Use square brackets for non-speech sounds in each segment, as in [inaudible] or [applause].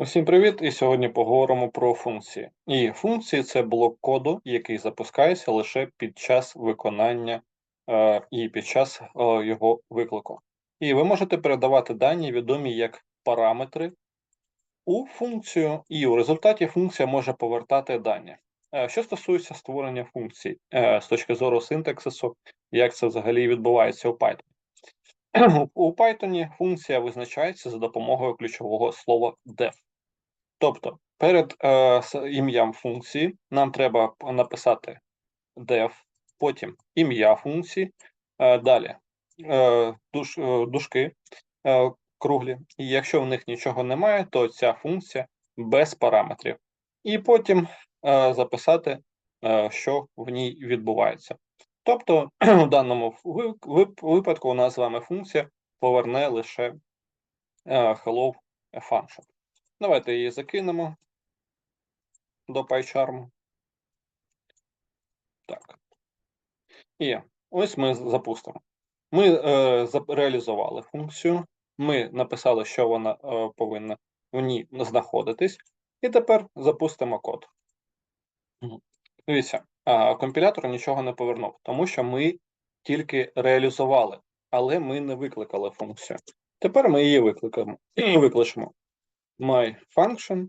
Усім привіт! І сьогодні поговоримо про функції. І функції це блок коду, який запускається лише під час виконання е, і під час е, його виклику. І ви можете передавати дані, відомі як параметри у функцію, і у результаті функція може повертати дані. Е, що стосується створення функцій е, з точки зору синтаксису, як це взагалі відбувається у Python. [clears throat] У Python функція визначається за допомогою ключового слова def. Тобто перед е, ім'ям функції нам треба написати def, потім ім'я функції, е, далі е, душ, е, дужки е, круглі. І якщо в них нічого немає, то ця функція без параметрів. І потім е, записати, е, що в ній відбувається. Тобто, [clears throat] в даному випадку у нас з вами функція поверне лише е, hello function. Давайте її закинемо до PyCharm. Так. І ось ми запустимо. Ми е, реалізували функцію. Ми написали, що вона е, повинна в ній знаходитись. І тепер запустимо код. Дивіться, е, компілятор нічого не повернув, тому що ми тільки реалізували, але ми не викликали функцію. Тепер ми її викликаємо. [clears throat] викличемо my function.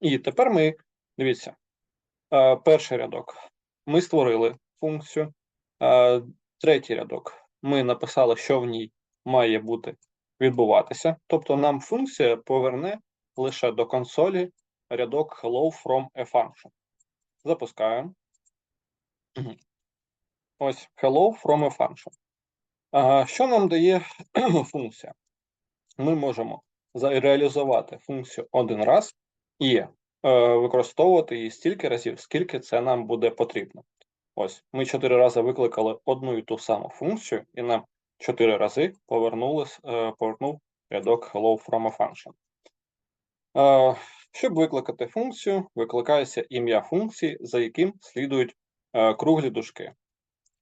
І тепер ми, дивіться, е, перший рядок. Ми створили функцію. Е, третій рядок. Ми написали, що в ній має бути відбуватися. Тобто нам функція поверне лише до консолі рядок hello from a function. Запускаємо. Ось hello from a function. Що нам дає [clears throat] функція? Ми можемо реалізувати функцію один раз і е, використовувати її стільки разів, скільки це нам буде потрібно. Ось, ми чотири рази викликали одну і ту саму функцію, і нам чотири рази повернулись, е, повернув рядок hello from a function. Е, щоб викликати функцію, викликається ім'я функції, за яким слідують е, круглі дужки.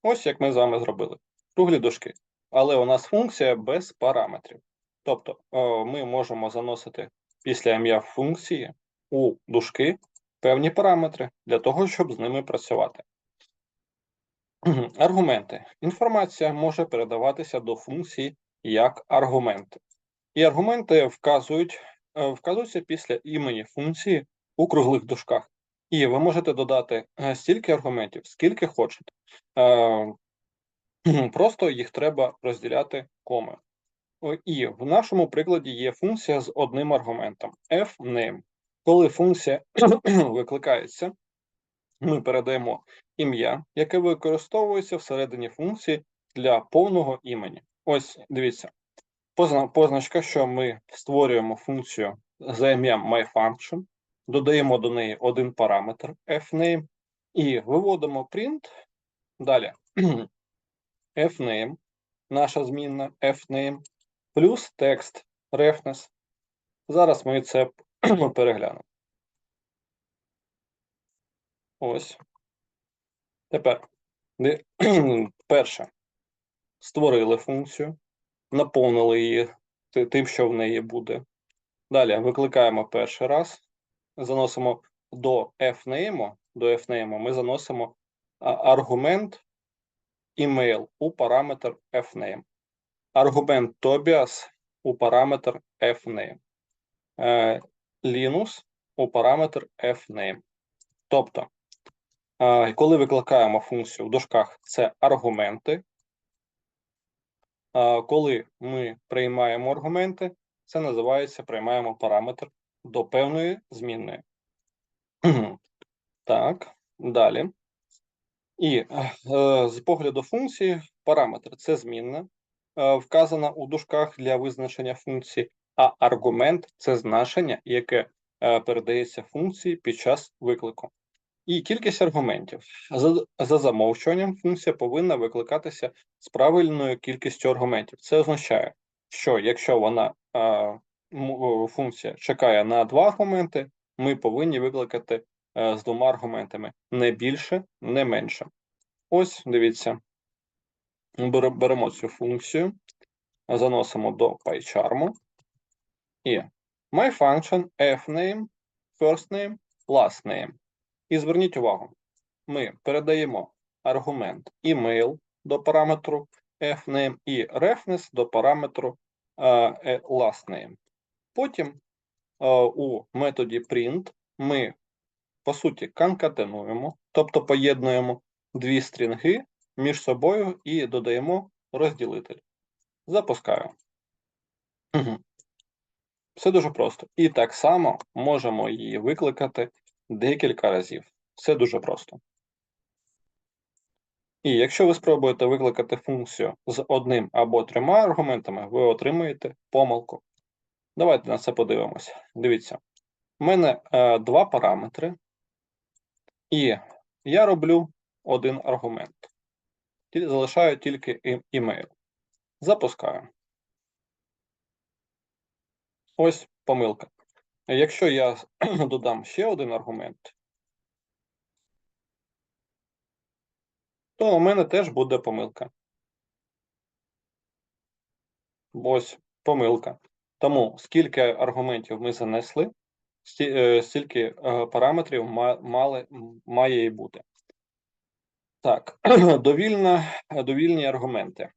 Ось як ми з вами зробили. Круглі дужки. Але у нас функція без параметрів. Тобто ми можемо заносити після ім'я функції у дужки певні параметри для того, щоб з ними працювати. [clears throat] Аргументи. Інформація може передаватися до функції як аргументи. І аргументи вказують, е, вказуються після імені функції у круглих дужках. І ви можете додати е, стільки аргументів, скільки хочете. Е, [clears throat] просто їх треба розділяти комою. І в нашому прикладі є функція з одним аргументом fName. Коли функція [clears throat] викликається, ми передаємо ім'я, яке використовується всередині функції для повного імені. Ось дивіться, позначка, що ми створюємо функцію за ім'ям myFunction, додаємо до неї один параметр fName і виводимо print. Далі [clears throat] fName, наша змінна fName плюс текст reference. Зараз ми це [clears throat] переглянемо. Ось. Тепер [clears throat] перше. Створили функцію, наповнили її тим, що в неї буде. Далі викликаємо перший раз, заносимо до fname, до fname ми заносимо аргумент email у параметр fname аргумент Tobias у параметр fName, е, Linus у параметр fName. Тобто, е, коли викликаємо функцію в дужках, це аргументи. Коли ми приймаємо аргументи, це називається приймаємо параметр до певної змінної. [clears throat] Так, далі. І е, з погляду функції, параметр це змінна, Е, вказана у дужках для визначення функції, а аргумент це значення, яке е, передається функції під час виклику. І кількість аргументів. За, за замовчуванням, функція повинна викликатися з правильною кількістю аргументів. Це означає, що якщо вона а, функція чекає на два аргументи, ми повинні викликати е, з двома аргументами не більше, не менше. Ось дивіться, беремо цю функцію, заносимо до PyCharm і My function fname, first name, last name. І зверніть увагу, ми передаємо аргумент email до параметру fname і reference до параметру е, е, last name. Потім е, у методі print ми, по суті, конкатенуємо, тобто поєднуємо дві стрінги між собою і додаємо розділитель. Запускаю. Мгм. Все дуже просто. І так само можемо її викликати декілька разів. Все дуже просто. І якщо ви спробуєте викликати функцію з одним або трьома аргументами, ви отримаєте помилку. Давайте на це подивимося. Дивіться, у мене е, два параметри, і я роблю один аргумент. Залишаю тільки імейл. Запускаю. Ось помилка. Якщо я [clears throat] додам ще один аргумент, то у мене теж буде помилка. Ось помилка. Тому скільки аргументів ми занесли, е, стільки е, параметрів має і бути. Так, [clears throat] довільна, довільні аргументи.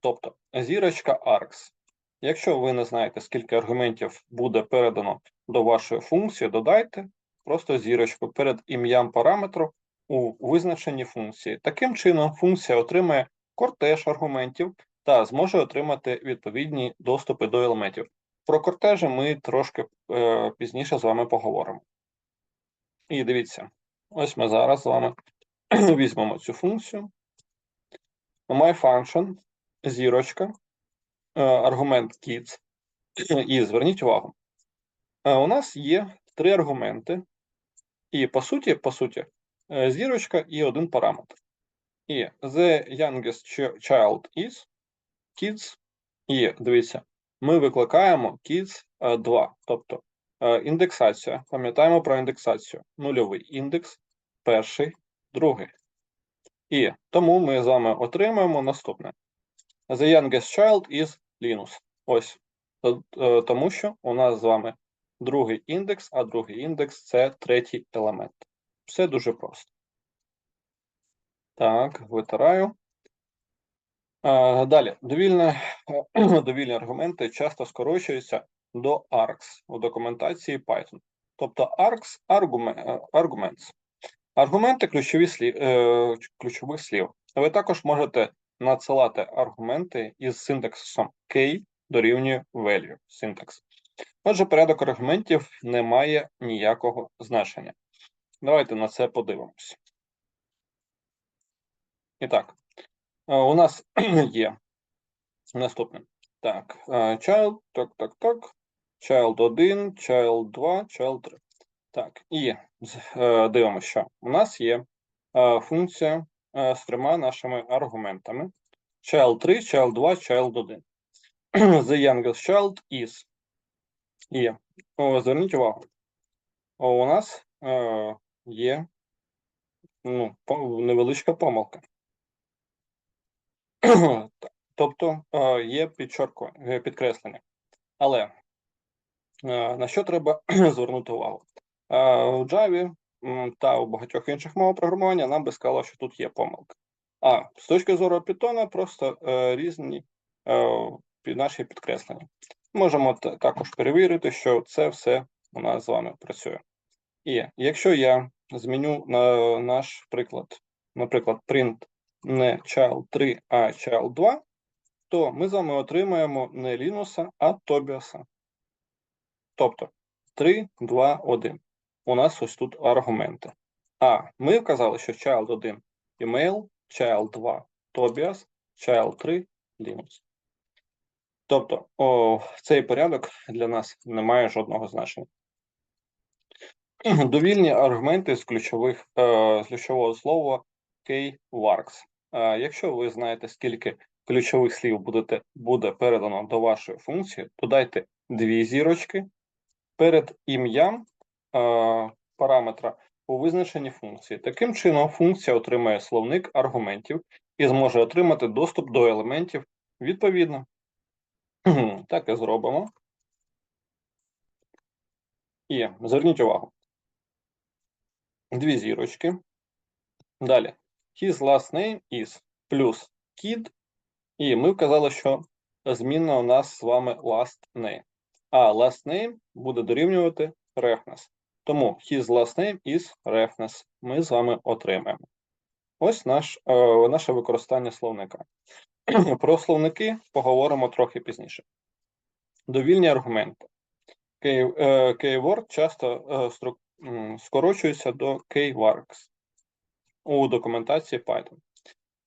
Тобто зірочка args. Якщо ви не знаєте, скільки аргументів буде передано до вашої функції, додайте просто зірочку перед ім'ям параметру у визначенні функції. Таким чином, функція отримає кортеж аргументів та зможе отримати відповідні доступи до елементів. Про кортежі ми трошки е, пізніше з вами поговоримо. І дивіться, ось ми зараз з вами візьмемо цю функцію. MyFunction, зірочка, е, аргумент kids. І зверніть увагу, е, у нас є три аргументи, і по суті, по суті, е, зірочка і один параметр. І the youngest child is kids. І дивіться, ми викликаємо kids 2, тобто індексація. Пам'ятаємо про індексацію. Нульовий індекс, перший, другий. І тому ми з вами отримаємо наступне. The youngest child is Linus. Ось. Е, Тому що у нас з вами другий індекс, а другий індекс це третій елемент. Все дуже просто. Так, витираю. Е, Далі, довільне, [clears throat] довільні аргументи часто скорочуються до args у документації Python. Тобто args argument, е, arguments. Аргументи ключові слів, е, ключових слів. Ви також можете надсилати аргументи із синтаксисом K дорівнює value синтакс. Отже, порядок аргументів не має ніякого значення. Давайте на це подивимось. І так, е, у нас [clears throat] є наступне. Так, е, child, так, так, так. Child 1, child 2, child 3. Так, і е, дивимося, що у нас є е, функція е, з трьома нашими аргументами. Child 3, child 2, child 1. [clears throat] The youngest child is. І зверніть увагу, у нас є ну, невеличка помилка. [clears throat] Тобто є підчорку, підкреслення. Але на що треба [clears throat] звернути увагу? В Java та у багатьох інших мовах програмування нам би сказало, що тут є помилка. А з точки зору Python просто е, різні е, під наші підкреслення. Можемо також перевірити, що це все у нас з вами працює. І якщо я зміню на наш приклад, наприклад, print не child 3, а child 2, то ми з вами отримаємо не Лінуса, а Тобіаса. Тобто 3, 2, 1. У нас ось тут аргументи. А ми вказали, що child 1 email, child 2 Tobias, child 3 Linux. Тобто о, цей порядок для нас не має жодного значення. [clears throat] Довільні аргументи з ключових е, з ключового слова keywords. Е, якщо ви знаєте, скільки ключових слів будете, буде передано до вашої функції, додайте дві зірочки перед ім'ям параметра у визначенні функції. Таким чином, функція отримає словник аргументів і зможе отримати доступ до елементів відповідно. [clears throat] Так і зробимо. І зверніть увагу. Дві зірочки. Далі. His last name is плюс kid. І ми вказали, що змінна у нас з вами last name. А last name буде дорівнювати reference. Тому his last name is reference. Ми з вами отримаємо. Ось наш, е, наше використання словника. [clears throat] Про словники поговоримо трохи пізніше. Довільні аргументи. Е, Keyword часто е, скорочується до keywords у документації Python.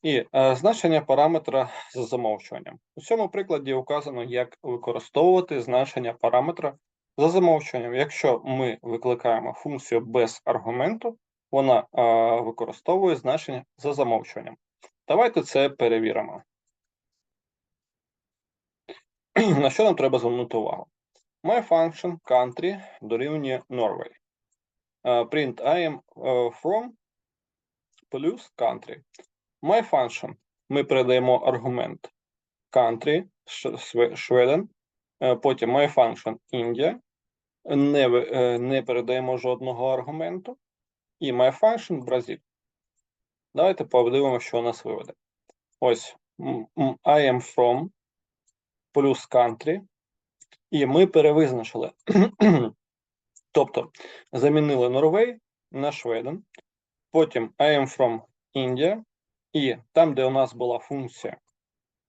І е, значення параметра з замовчуванням. У цьому прикладі вказано, як використовувати значення параметра за замовчуванням. Якщо ми викликаємо функцію без аргументу, вона е, використовує значення за замовчуванням. Давайте це перевіримо. [clears throat] На що нам треба звернути увагу? My function country дорівнює Norway. Print I am from плюс country. My function ми передаємо аргумент country, е, потім my function India, не, е, не передаємо жодного аргументу, і my function Бразиль. Давайте подивимося, що у нас виведе. Ось I am from плюс country, і ми перевизначили. [clears throat] тобто замінили Norway на Шведен, потім I am from India, і там, де у нас була функція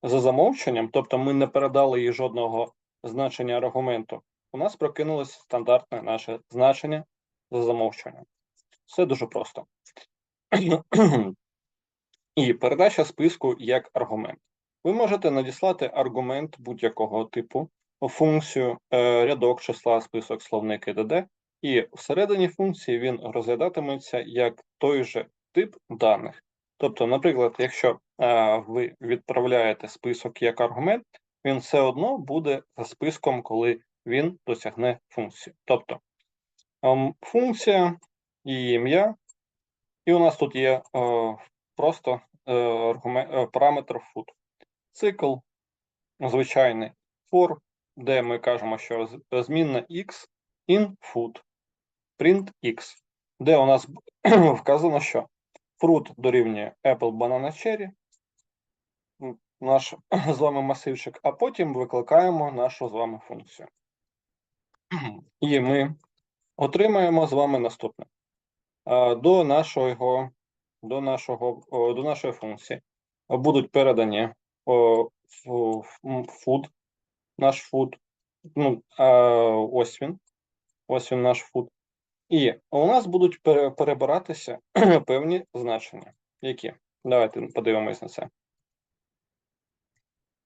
за замовченням, тобто ми не передали їй жодного значення аргументу, у нас прокинулося стандартне наше значення за замовчуванням. Все дуже просто. [clears throat] І передача списку як аргумент. Ви можете надіслати аргумент будь-якого типу, функцію, е, рядок числа, список, словник і т.д. І всередині функції він розглядатиметься як той же тип даних. Тобто, наприклад, якщо е, ви відправляєте список як аргумент, він все одно буде за списком, коли він досягне функції. Тобто ем, функція і ім'я, і у нас тут є е, просто е, е, параметр food. Цикл звичайний for, де ми кажемо, що змінна x in food, print x, де у нас [clears throat] вказано, що fruit дорівнює apple, banana, cherry, наш [clears throat] з вами масивчик, а потім викликаємо нашу з вами функцію. [clears throat] І ми отримаємо з вами наступне. До нашого, до нашого, до нашої функції будуть передані food, наш food, ну, ось він, ось він наш food. І у нас будуть перебиратися [clears throat] певні значення. Які? Давайте подивимось на це.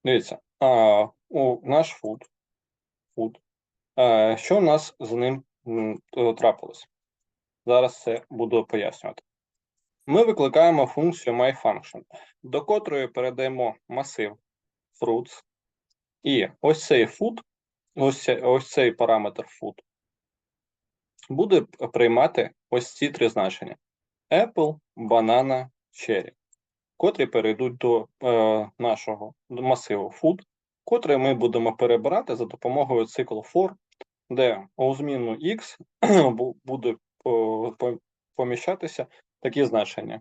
Дивіться, а, у наш food, food, а, що у нас з ним трапилось? Зараз це буду пояснювати. Ми викликаємо функцію myFunction, до котрої передаємо масив fruits, і ось цей food, ось, цей- ось цей параметр food, буде приймати ось ці три значення: Apple, banana, cherry, котрі перейдуть до е, нашого масиву food, котрий ми будемо перебирати за допомогою циклу for, де у зміну x [clears throat] бу- буде по- по- поміщатися такі значення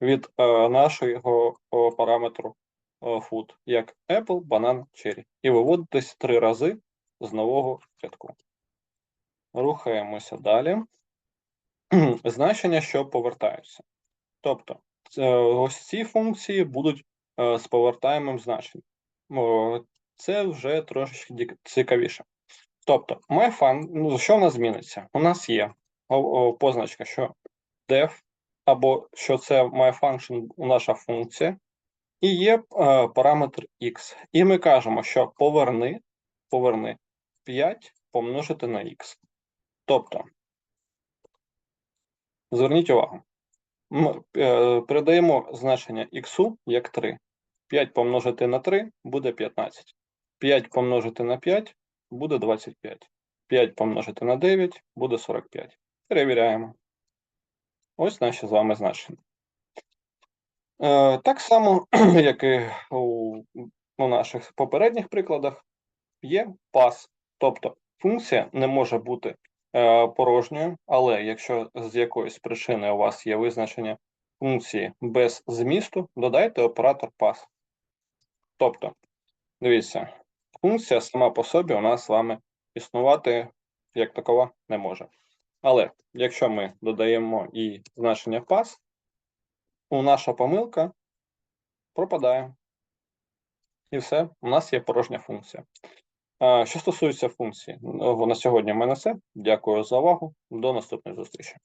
від е, нашого параметру food, як Apple, banana, cherry, і виводитись три рази з нового рядку. Рухаємося далі. [clears throat] Значення, що повертаються. Тобто, ось ці функції будуть е, з повертаємим значенням. Це вже трошечки цікавіше. Тобто, myFun, ну, що в нас зміниться? У нас є позначка, що def, або що це myFunction, наша функція, і є е, параметр x. І ми кажемо, що поверни, поверни 5 помножити на x. Тобто, зверніть увагу, ми е, передаємо значення x як 3. 5 помножити на 3 буде 15. 5 помножити на 5 буде 25. 5 помножити на 9 буде 45. Перевіряємо. Ось наші з вами значення. Е, так само, [clears throat] як і у, наших попередніх прикладах, є пас. Тобто функція не може бути порожньою, але якщо з якоїсь причини у вас є визначення функції без змісту, додайте оператор pass. Тобто, дивіться, функція сама по собі у нас з вами існувати як такова не може. Але якщо ми додаємо і значення pass, у наша помилка пропадає. І все, у нас є порожня функція. Що стосується функції, ну, на сьогодні в мене все. Дякую за увагу. До наступної зустрічі.